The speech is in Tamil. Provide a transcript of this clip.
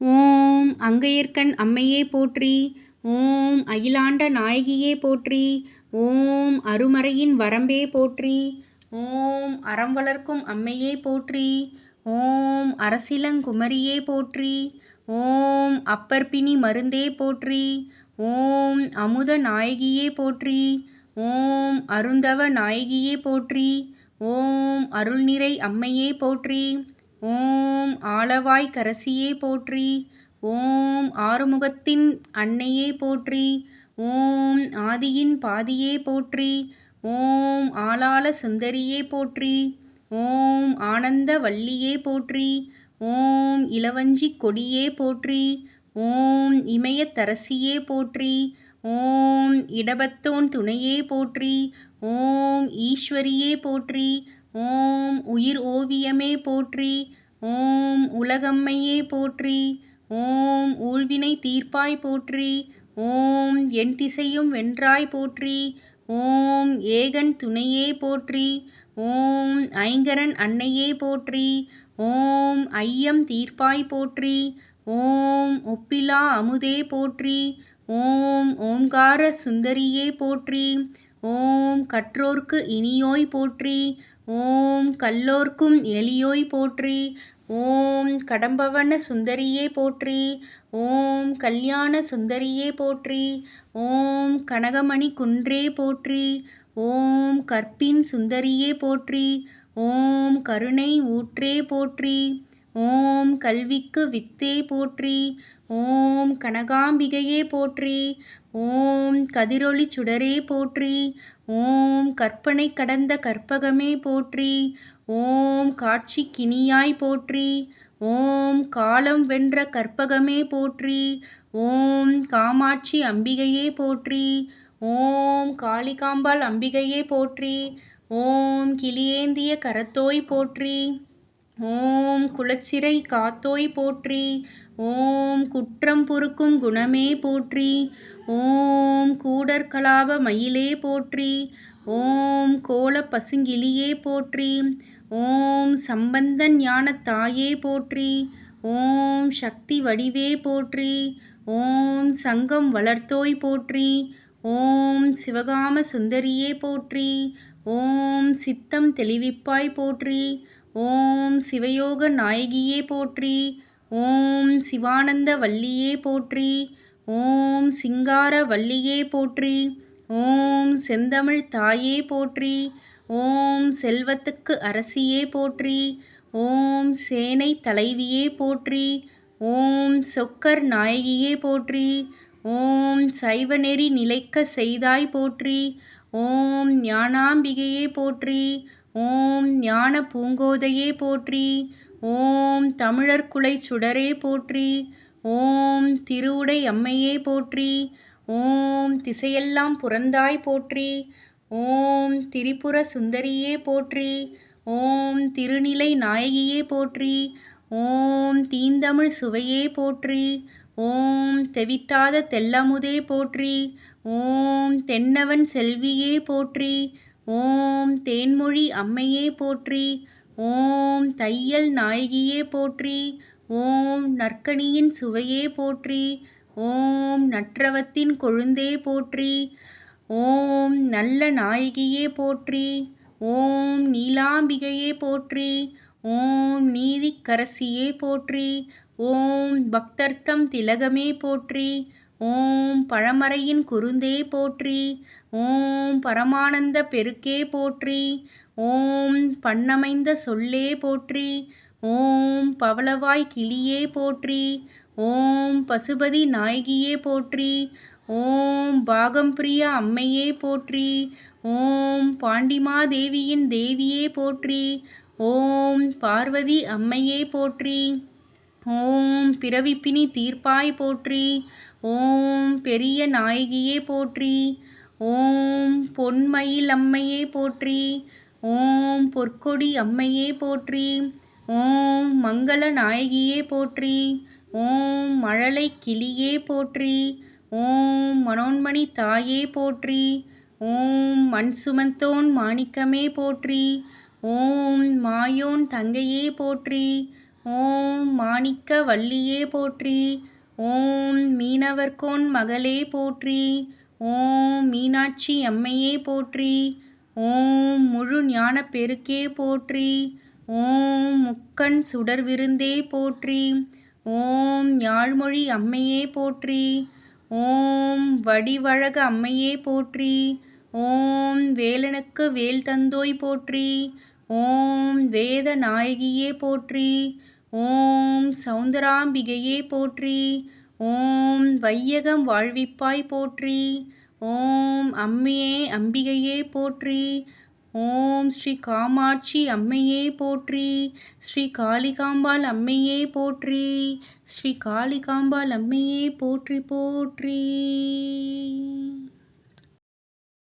ஓம் அங்கையர்கண் அம்மையே போற்றி ஓம் அகிலாண்ட நாயகியே போற்றி ஓம் அருமறையின் வரம்பே போற்றி ஓம் அறம் வளர்க்கும் அம்மையே போற்றி ஓம் அரசிலங்குமரியே போற்றி ஓம் அப்பர்பிணி மருந்தே போற்றி ஓம் அமுத நாயகியே போற்றி ஓம் அருந்தவ நாயகியே போற்றி ஓம் அருள்நிறை அம்மையே போற்றி. ஓம் ஆலவாய் கரசியே போற்றி ஓம் ஆறுமுகத்தின் அன்னையே போற்றி ஓம் ஆதியின் பாதியே போற்றி ஓம் ஆளாள சுந்தரியே போற்றி ஓம் ஆனந்த வள்ளியே போற்றி ஓம் இளவஞ்சி கொடியே போற்றி ஓம் இமயத்தரசியே போற்றி ஓம் இடபத்தோன் துணையே போற்றி ஓம் ஈஸ்வரியே போற்றி ஓம் உயிர் ஓவியமே போற்றி ஓம் உலகம்மையே போற்றி ஓம் ஊழ்வினை தீர்ப்பாய் போற்றி ஓம் என் திசையும் வென்றாய் போற்றி ஓம் ஏகன் துணையே போற்றி ஓம் ஐங்கரன் அன்னையே போற்றி ஓம் ஐயம் தீர்ப்பாய் போற்றி ஓம் ஒப்பிலா அமுதே போற்றி ஓம் ஓம்கார சுந்தரியே போற்றி ஓம் கற்றோர்க்கு இனியோய் போற்றி ஓம் கல்லோர்க்கும் எளியோய் போற்றி ஓம் கடம்பவன சுந்தரியே போற்றி ஓம் கல்யாண சுந்தரியே போற்றி ஓம் கனகமணி குன்றே போற்றி ஓம் கற்பின் சுந்தரியே போற்றி ஓம் கருணை ஊற்றே போற்றி ஓம் கல்விக்கு வித்தே போற்றி ஓம் கனகாம்பிகையே போற்றி ஓம் கதிரொளி சுடரே போற்றி ஓம் கற்பனை கடந்த கற்பகமே போற்றி ஓம் காட்சி கினியாய் போற்றி ஓம் காலம் வென்ற கற்பகமே போற்றி ஓம் காமாட்சி அம்பிகையே போற்றி ஓம் காளிகாம்பாள் அம்பிகையே போற்றி ஓம் கிளியேந்திய கரத்தோய் போற்றி. ஓம் குலச்சிறை காத்தோய் போற்றி ஓம் குற்றம் பொறுக்கும் குணமே போற்றி ஓம் கூடற்கலாப மயிலே போற்றி ஓம் கோல பசுங்கிளியே போற்றி ஓம் சம்பந்தன் ஞான தாயே போற்றி ஓம் சக்தி வடிவே போற்றி ஓம் சங்கம் வளர்த்தோய் போற்றி ஓம் சிவகாம சுந்தரியே போற்றி ஓம் சித்தம் தெளிவிப்பாய் போற்றி ஓம் சிவயோக நாயகியே போற்றி ஓம் சிவானந்த வள்ளியே போற்றி ஓம் சிங்கார வள்ளியே போற்றி ஓம் செந்தமிழ் தாயே போற்றி ஓம் செல்வத்துக்கு அரசியே போற்றி ஓம் சேனை தலைவியே போற்றி ஓம் சொக்கர் நாயகியே போற்றி ஓம் சைவநெறி நிலைக்க செய்தாய் போற்றி ஓம் ஞானாம்பிகையே போற்றி ஓம் ஞான பூங்கோதையே போற்றி ஓம் தமிழர்குலை சுடரே போற்றி ஓம் திருவுடை அம்மையே போற்றி ஓம் திசையெல்லாம் புறந்தாய் போற்றி ஓம் திரிபுர சுந்தரியே போற்றி ஓம் திருநிலை நாயகியே போற்றி ஓம் தீந்தமிழ் சுவையே போற்றி ஓம் தெவிட்டாத தெல்லமுதே போற்றி ஓம் தென்னவன் செல்வியே போற்றி ஓம் தேன்மொழி அம்மையே போற்றி ஓம் தையல் நாயகியே போற்றி ஓம் நற்கனியின் சுவையே போற்றி ஓம் நற்றவத்தின் கொழுந்தே போற்றி ஓம் நல்ல நாயகியே போற்றி ஓம் நீலாம்பிகையே போற்றி ஓம் நீதிக்கரசியே போற்றி ஓம் பக்தர்த்தம் திலகமே போற்றி ஓம் பழமறையின் குருந்தே போற்றி ஓம் பரமானந்த பெருக்கே போற்றி ஓம் பண்ணமைந்த சொல்லே போற்றி ஓம் பவளவாய் கிளியே போற்றி ஓம் பசுபதி நாயகியே போற்றி ஓம் பாகம்பிரிய அம்மையே போற்றி ஓம் பாண்டிமாதேவியின் தேவியே போற்றி ஓம் பார்வதி அம்மையே போற்றி. ஓம் பிறவிப்பினி தீர்ப்பாய் போற்றி. ஓம் பெரிய நாயகியே போற்றி. ஓம் பொன்மயில் அம்மையே போற்றி. ஓம் பொற்கொடி அம்மையே போற்றி. ஓம் மங்கள நாயகியே போற்றி. ஓம் மழலை கிளியே போற்றி. ஓம் மனோன்மணி தாயே போற்றி. ஓம் மண் சுமந்தோன் மாணிக்கமே போற்றி. ஓம் மாயோன் தங்கையே போற்றி. ஓம் மாணிக்க வள்ளியே போற்றி. ஓம் மீனவர்கோன் மகளே போற்றி. ஓம் மீனாட்சி அம்மையே போற்றி. ஓம் முழு ஞான பெருக்கே போற்றி. ஓம் முக்கண் சுடர் விருந்தே போற்றி. ஓம் யாழ்மொழி அம்மையே போற்றி. ஓம் வடிவழக அம்மையே போற்றி. ஓம் வேலனுக்கு வேல் தந்தோய் போற்றி. ஓம் வேத நாயகியே போற்றி. ஓம் சௌந்தராம்பிகையே போற்றி. ஓம் வையகம் வாழ்விப்பாய் போற்றி. ஓம் அம்மையே அம்பிகையே போற்றி. ஓம் ஸ்ரீ காமாட்சி அம்மையே போற்றி. ஸ்ரீ காளிகாம்பாள் அம்மையே போற்றி. ஸ்ரீ காளிகாம்பாள் அம்மையே போற்றி போற்றி.